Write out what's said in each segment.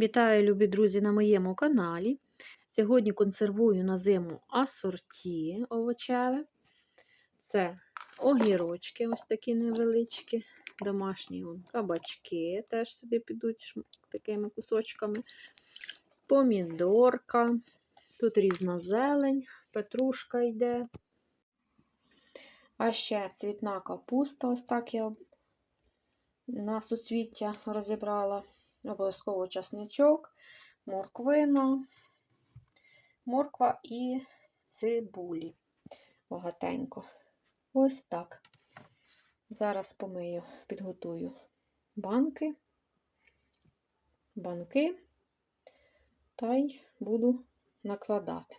Вітаю, любі друзі, на моєму каналі. Сьогодні консервую на зиму асорті овочеве. Це огірочки, ось такі невеличкі, домашні кабачки теж собі підуть такими кусочками. Помідорка. Тут різна зелень, петрушка йде. А ще цвітна капуста, ось так я на суцвіття розібрала. Обов'язково часничок, морквина, морква і цибулі. Багатенько. Ось так. Зараз помию, підготую банки, банки та й буду накладати.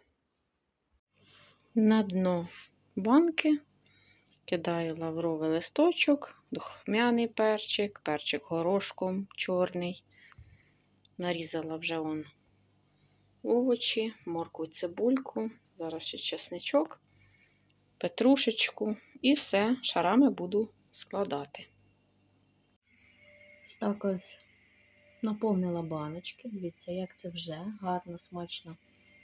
На дно банки кидаю лавровий листочок, духмяний перчик, перчик горошком чорний. Нарізала вже он овочі, моркву, цибульку, зараз ще чесничок, петрушечку і все шарами буду складати. Ось так ось наповнила баночки. Дивіться, як це вже гарно, смачно,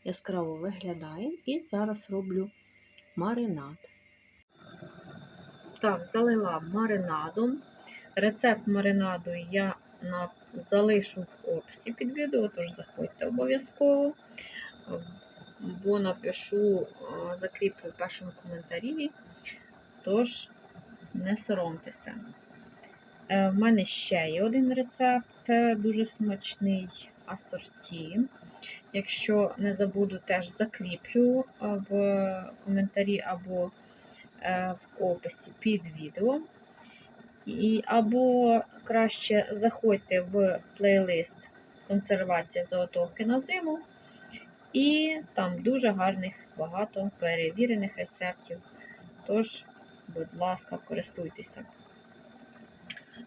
яскраво виглядає. І зараз роблю маринад. Так, залила маринадом. Рецепт маринаду я на, залишу в описі під відео, тож заходьте обов'язково, бо напишу, закріплю в першому коментарі, тож не соромтеся. Е, В мене ще є один рецепт, е, дуже смачний асорті. Якщо не забуду, теж закріплю в коментарі або в описі під відео. І, або краще заходьте в плейлист Консервація заготовки на зиму. І там дуже гарних, багато перевірених рецептів. Тож, будь ласка, користуйтеся.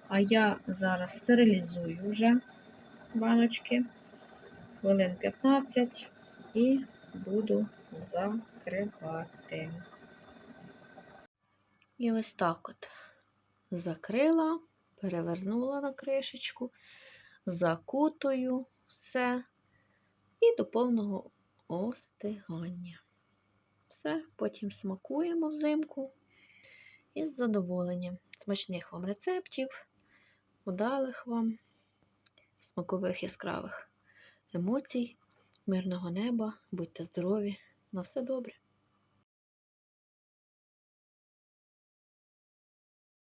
А я зараз стерилізую вже баночки хвилин 15 і буду закривати. І ось так от закрила, перевернула на кришечку, закутую все і до повного остигання. Все, потім смакуємо взимку із задоволенням. Смачних вам рецептів, удалих вам, смакових яскравих емоцій, мирного неба, будьте здорові, на все добре!